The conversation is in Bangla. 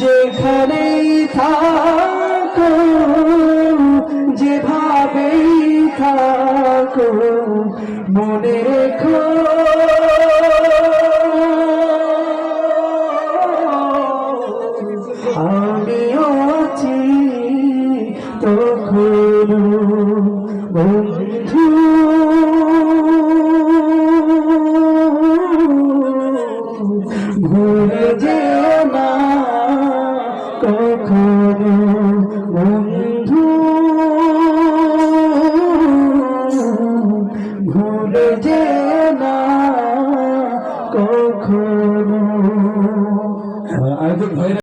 যেখানেই থাকো যেভাবেই থাকো মনে রেখো। আমিও আছি তখন বন্ধু। যেও না কখনো বন্ধু ভুলে যে না কখনো। ভাইরা